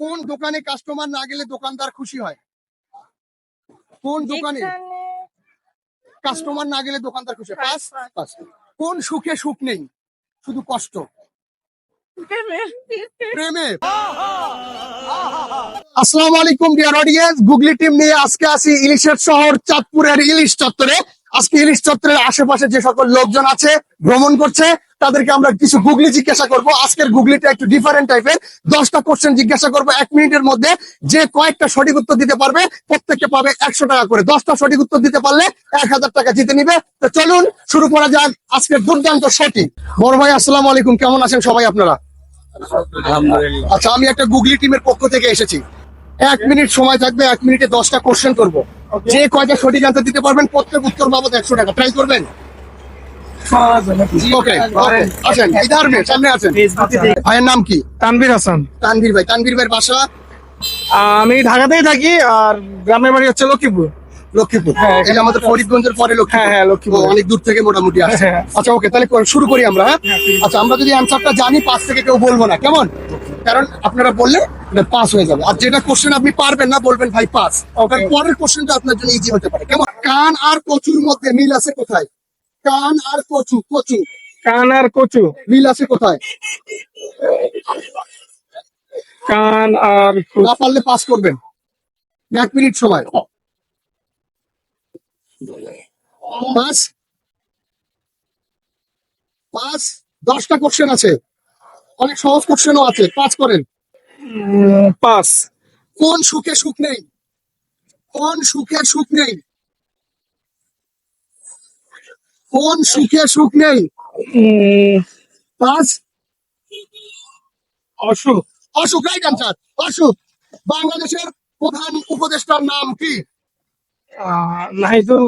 কোন দোকানে কাস্টমার না গেলে দোকানদার খুশি হয়? কোন দোকানে কাস্টমার না গেলে দোকানদার খুশি হয়? কোন সুখে সুখ নেই? শুধু কষ্ট। প্রেমে। আসসালামু আলাইকুম ডিয়ার অডিয়েন্স গুগলি টিম নিয়ে আজকে আসি ইলিশের শহর চাঁদপুরের ইলিশ চত্বরে। আজকে ইলিশ চত্বরের আশেপাশে যে সকল লোকজন আছে ভ্রমণ করছে তাদেরকে আমরা কিছু গুগলি জিজ্ঞাসা করব। আজকের গুগলিটা একটু ডিফারেন্ট টাইপের দশটা কোশ্চেন জিজ্ঞাসা করব এক মিনিটের মধ্যে। যে কয়েকটা সঠিক উত্তর দিতে পারবে প্রত্যেককে পাবে একশো টাকা করে। দশটা সঠিক উত্তর দিতে পারলে এক হাজার টাকা জিতে নিবে। তো চলুন শুরু করা যাক আজকের দুর্দান্ত সঠিক বড় ভাই আসসালাম আলাইকুম। কেমন আছেন সবাই আপনারা? আচ্ছা আমি একটা গুগলি টিমের পক্ষ থেকে এসেছি। এক মিনিট সময় থাকবে এক মিনিটে দশটা কোশ্চেন করব। যে কয়টা সঠিক আনসার দিতে পারবেন প্রত্যেক উত্তর বাবদ একশো টাকা। ট্রাই করবেন? ওকে আছেন এই ধর্মে সামনে আছেন ভাইয়ের নাম কি? তানভীর হাসান। তানভীর ভাই তানভীর ভাইয়ের বাসা? আমি ঢাকাতেই থাকি আর গ্রামের বাড়ি হচ্ছে লক্ষ্মীপুর। লক্ষ্মীপুর। হ্যাঁ, এই আমাদের ফরিদগঞ্জের পরে লক্ষ্মীপুর। হ্যাঁ, হ্যাঁ, লক্ষ্মীপুর। অনেক দূর থেকে মোটামুটি আসছে। হ্যাঁ। আচ্ছা ওকে তাহলে শুরু করি আমরা হ্যাঁ? আচ্ছা আমরা যদি অ্যান্সারটা জানি পাঁচ থেকে কেউ বলব না কেমন? কারণ আপনারা বললে পাস হয়ে যাবে। আর যেটা কোশ্চেন আপনি পারবেন না বলবেন ভাই পাস. পরের কোশ্চেনটা আপনার জন্য ইজি হতে পারে। কেমন? কান আর কচুর মধ্যে মিল আছে কোথায়? কান আর কচু কচু। কান আর কচু। মিল আছে কোথায়? কান আর না পারলে পাস করবেন। এক মিনিট সময়। পাস পাস দশটা কোশ্চেন আছে। অনেক সহজ কোশ্চেনও আছে। পাস করেন। পাস। কোন সুখে সুখ নেই? কোন সুখে সুখ নেই? কোন সুখে সুখ নেই? পাস? অসুখ। অসুখ রাইট আনসার অসুখ। বাংলাদেশের প্রধান উপদেষ্টার নাম কি? Nahidul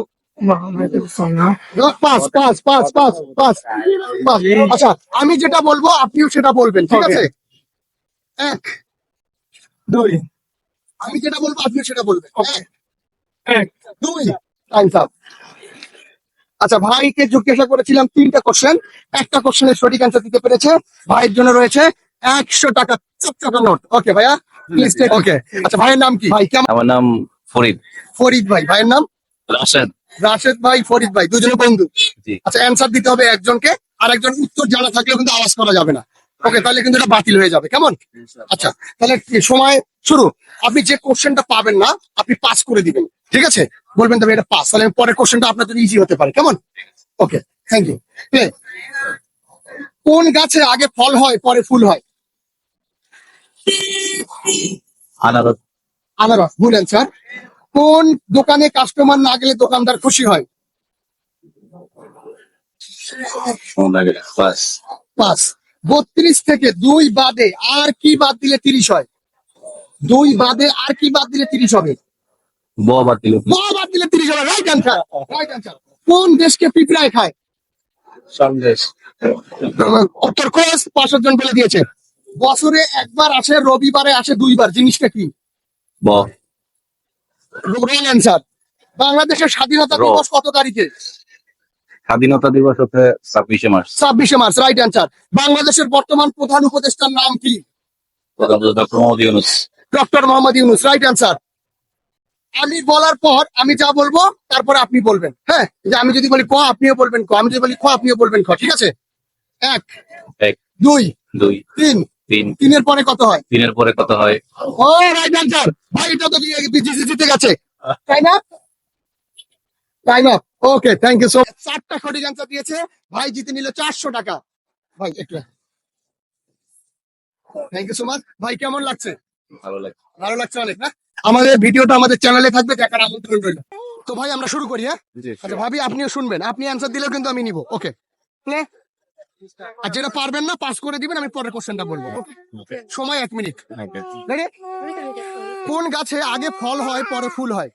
pass pass pass pass আচ্ছা আমি যেটা বলব আপনিও সেটা বলবেন ঠিক আছে? এক দুই। আমি যেটা বলব আপনিও সেটা বলবেন। এক। দুই। টাইমস আপ আচ্ছা ভাইকে জিজ্ঞাসা করেছিলাম তিনটা কোশ্চেন একটা কোশ্চেনের সঠিক অ্যান্সার দিতে পেরেছে। ভাইয়ের জন্য রয়েছে একশো টাকা চার টাকা নোট ওকে ভাইয়া প্লিজ ওকে আচ্ছা ভাইয়ের নাম কি? ভাই কেমন? আমার নাম ফরিদ। ফরিদ ভাই। ভাইয়ের নাম? রাশেদ। রাশেদ ভাই ফরিদ ভাই দুজনে বন্ধু। আচ্ছা অ্যান্সার দিতে হবে একজনকে। আর একজন উত্তর জানা থাকলেও কিন্তু আওয়াজ করা যাবে না। ওকে তাহলে কিন্তু এটা বাতিল হয়ে যাবে। কেমন? আচ্ছা তাহলে সময় শুরু। আপনি যে কোশ্চেনটা পাবেন না আপনি পাস করে দিবেন। ঠিক আছে? বলবেন তবে এটা পাস তাহলে পরের কোশ্চেনটা আপনার জন্য ইজি হতে পারে। কেমন? ওকে থ্যাংক ইউ কোন গাছে আগে ফল হয় পরে ফুল হয়? আনারত আনারস ভুল অ্যান্সার কোন দোকানে কাস্টমার না গেলে দোকানদার খুশি হয়? বাস। পাঁচ বত্রিশ থেকে দুই বাদে আর কি বাদ দিলে তিরিশ হয়? দুই বাদে আর কি বাদ দিলে তিরিশ হবে? ব বাদ দিল ব বাদ দিলে তিরিশ হবে। রাইট অ্যান্সার রাইট অ্যান্সার কোন দেশকে পিঁপড়ায় খায়? সন্দেশ। উত্তর ক্রস পাঁচশো জন বলে দিয়েছে। বছরে একবার আসে রবিবারে আসে দুইবার। জিনিসটা কি? ব। রং অ্যান্সার বাংলাদেশের স্বাধীনতা। দিবস কত তারিখে? স্বাধীনতা দিবস হচ্ছে ছাব্বিশে মার্চ। ছাব্বিশে মার্চ রাইট অ্যান্সার বাংলাদেশের বর্তমান প্রধান উপদেষ্টার নাম কি? Doctor Mohammad Yunus. Doctor Mohammad Yunus right answer আমি বলার পর আমি যা বলব তারপরে আপনি বলবেন। হ্যাঁ যে আমি যদি বলি ক আপনিও বলবেন ক আমি যদি বলি খ আপনিও বলবেন খ ঠিক আছে? এক এক দুই দুই তিন। তিন। তিনের পরে কত হয়? তিনের পরে কত হয়? ও রাইট অ্যান্সার ভাই এটা তো জিতে গেছে। তাই না? তাই না ওকে থ্যাংক ইউ সো চারটা সঠিক অ্যান্সার দিয়েছে। ভাই জিতে নিল চারশো টাকা। ভাই একটু থ্যাংক ইউ সো মাচ ভাই কেমন লাগছে? ভালো লাগে ভালো লাগছে অনেক না? আমাদের ভিডিওটা আমাদের চ্যানেলে থাকবে দেখার আমন্ত্রণ রইল। তো ভাই আমরা শুরু করি হ্যাঁ? আচ্ছা ভাবি আপনিও শুনবেন। আপনি অ্যান্সার দিলেও কিন্তু আমি নিব। ওকে প্লে আর যেটা পারবেন না পাস করে দিবেন আমি পরের কোশ্চেনটা বলব। Okay? সময় এক মিনিট কোন গাছে আগে ফল হয় পরে ফুল হয়?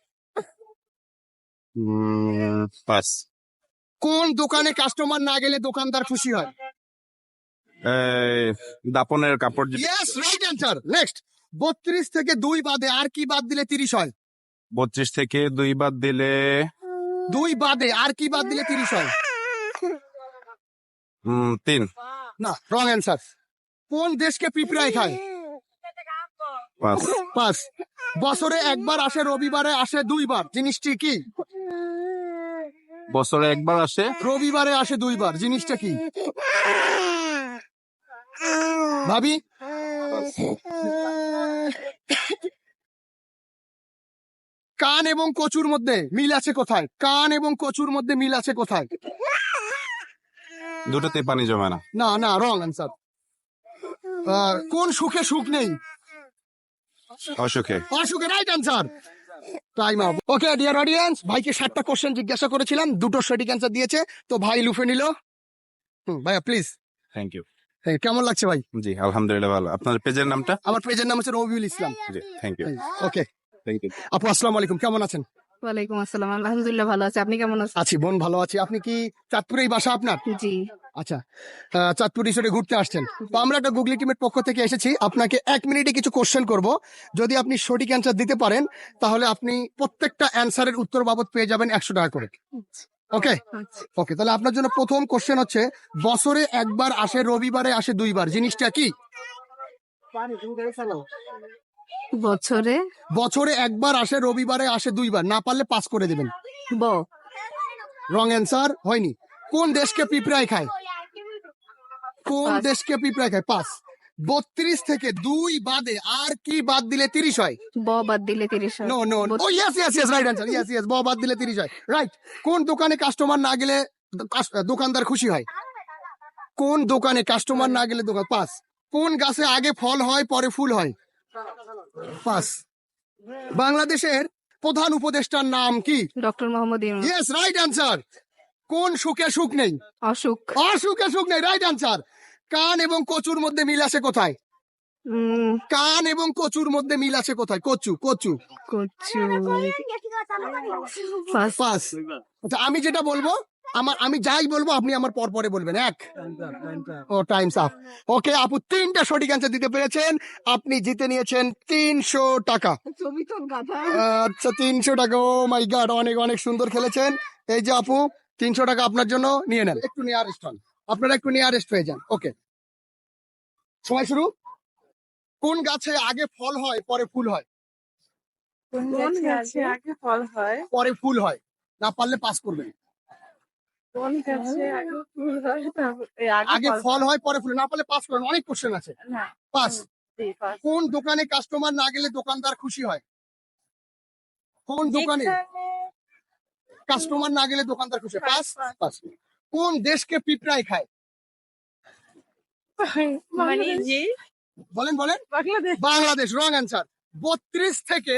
পাস। কোন দোকানে কাস্টমার না গেলে দোকানদার খুশি হয়? দাপনের কাপড় ইয়েস রাইট অ্যান্সার নেক্সট বত্রিশ থেকে দুই বাদে আর কি বাদ দিলে তিরিশ হয়? বত্রিশ থেকে দুই বাদ দিলে দুই বাদে আর কি বাদ দিলে তিরিশ হয়? তিন। না রং অ্যান্সার কোন দেশকে পিঁপড়ায় খায়? পাঁচ পাঁচ বছরে একবার আসে রবিবারে আসে দুইবার। জিনিসটি কি? বছরে একবার আসে? রবিবারে আসে দুইবার। জিনিসটা কি? ভাবি? কান এবং কচুর মধ্যে মিল আছে কোথায়? কান এবং কচুর মধ্যে মিল আছে কোথায়? দুটোতে পানি জমে না। না না রং আনসার কোন সুখে সুখ নেই? অসুখে। অসুখে right answer time up okay dear audience ভাইকে সাতটা কোশ্চেন জিজ্ঞাসা করেছিলাম দুটো সঠিক অ্যান্সার দিয়েছে তো ভাই লুফে নিল। হুম ভাইয়া প্লিজ থ্যাংক ইউ কেমন লাগছে ভাই? জি আলহামদুলিল্লাহ ভালো। আপনার পেজের নামটা? আমার পেজের নাম হচ্ছে রবিউল ইসলাম। জি thank you okay thank you আপু আসসালামু আলাইকুম কেমন আছেন? ওয়ালাইকুম আসসালাম আলহামদুলিল্লাহ ভালো আছে। আপনি কেমন আছেন? আছি বোন ভালো আছি। আপনি কি চাঁদপুরেই বাসা আপনার? জি। আচ্ছা চাঁদপুর রিসোর্টে ঘুরতে আসছেন। তো আমরা একটা গুগলি টিমের পক্ষ থেকে এসেছি। আপনাকে এক মিনিটে কিছু কোশ্চেন করব। যদি আপনি সঠিক অ্যান্সার দিতে পারেন তাহলে আপনি প্রত্যেকটা অ্যান্সারের উত্তর বাবদ পেয়ে যাবেন একশো টাকা করে। ওকে। ওকে তাহলে আপনার জন্য প্রথম কোশ্চেন হচ্ছে বছরে একবার আসে রবিবারে আসে দুইবার। জিনিসটা কি? বছরে? বছরে একবার আসে রবিবারে আসে দুইবার। না পারলে পাস করে দেবেন। ব। রং অ্যান্সার হয়নি। কোন দেশকে পিঁপড়ায় খায়? কোন দেশকে পিঁপড়ায় খায়? পাস বত্রিশ থেকে দুই বাদে আর কি বাদ দিলে তিরিশ হয়? ব বাদ দিলে তিরিশ হয়। নো নো ও yes yes yes right answer yes yes ব বাদ দিলে তিরিশ হয়। রাইট কোন দোকানে কাস্টমার না গেলে দোকানদার খুশি হয়? কোন দোকানে কাস্টমার না গেলে দোকান পাস কোন গাছে আগে ফল হয় পরে ফুল হয়? পাস বাংলাদেশের প্রধান উপদেষ্টার নাম কি? Doctor Mohammad Yunus. Yes right answer কোন সুখে সুখ নেই? অসুখ। অসুখে সুখ নেই রাইট অ্যান্সার কান এবং কচুর মধ্যে মিল আছে কোথায়? কান এবং কচুর মধ্যে মিল আছে কোথায়? কচু কচু। কচু। আচ্ছা আমি যেটা বলব আমার আমি যাই বলব আপনি আমার পর পরে বলবেন। এক। ও টাইম আপ ওকে আপু তিনটা সঠিক অ্যান্সার দিতে পেরেছেন। আপনি জিতে নিয়েছেন তিনশো টাকা। আচ্ছা তিনশো টাকা। ও মাই গড অনেক অনেক সুন্দর খেলেছেন। এই যে আপু তিনশো টাকা আপনার জন্য নিয়ে নেন। একটু নিয়ারেস্ট হন। আপনারা একটু নিয়ারেস্ট হয়ে যান। ওকে সময় শুরু? কোন গাছে আগে ফল হয় পরে ফুল হয়? কোন গাছে আগে ফল হয়? পরে ফুল হয়। না পারলে পাস করবেন। কোন গাছে আগে ফুল হয় আগে ফল হয়। পরে ফুল না পারলে পাস করবেন। অনেক কোশ্চেন আছে। পাস কোন দোকানে কাস্টমার না গেলে দোকানদার খুশি হয়? কোন দোকানে? কাস্টমার না গেলে দোকানদার খুশি পাস পাস। কোন দেশকে পিঁপড়ায় খায়? মানে বলেন বলেন। বাংলাদেশ। বাংলাদেশ রং অ্যান্সার বত্রিশ থেকে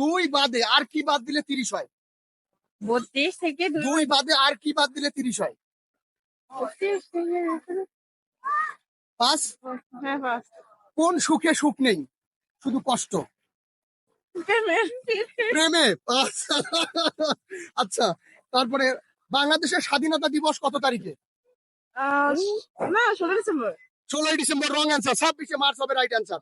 দুই বাদে আর কি বাদ দিলে তিরিশ হয়? বত্রিশ থেকে দুই বাদে আর কি বাদ দিলে তিরিশ হয়? পাস? হ্যাঁ পাস। কোন সুখে সুখ নেই? শুধু কষ্ট। প্রেমে। আচ্ছা। তারপরে বাংলাদেশের স্বাধীনতা দিবস কত তারিখে? না ষোলো ডিসেম্বর। ষোলোই ডিসেম্বর রং অ্যান্সার ছাব্বিশে মার্চ হবে রাইট অ্যান্সার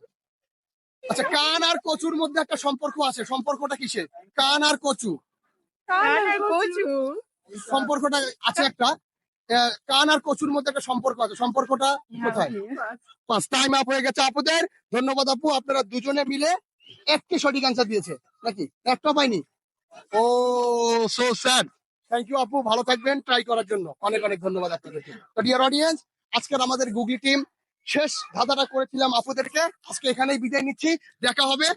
আচ্ছা কান আর কচুর মধ্যে একটা সম্পর্ক আছে সম্পর্কটা কিসে? কান আর কচু। কচু। সম্পর্কটা আছে একটা। কান আর কচুর মধ্যে একটা সম্পর্ক আছে। সম্পর্কটা কোথায়? পাঁচ। টাইম আপ হয়ে গেছে আপুদের। ধন্যবাদ আপু। আপনারা দুজনে মিলে একটি সঠিক অ্যান্সার দিয়েছে। নাকি? একটা পাইনি। ও সো স্যার থ্যাংক ইউ আপু। ভালো থাকবেন। ট্রাই করার জন্য। অনেক অনেক ধন্যবাদ আপনাদেরকে। তো ডিয়ার অডিয়েন্স আজকের আমাদের গুগলি টিম শেষ ধাঁধাটা করেছিলাম আপুদেরকে। আজকে এখানেই বিদায় নিচ্ছি। দেখা হবে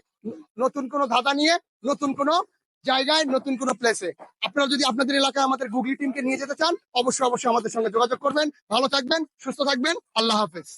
নতুন কোনো ধাঁধা নিয়ে, নতুন কোনো জায়গায়, নতুন কোনো প্লেসে আপনারা যদি আপনাদের এলাকায় আমাদের গুগলি টিমকে নিয়ে যেতে চান, অবশ্যই অবশ্যই আমাদের সঙ্গে যোগাযোগ করবেন। ভালো থাকবেন, সুস্থ থাকবেন। আল্লাহ হাফেজ।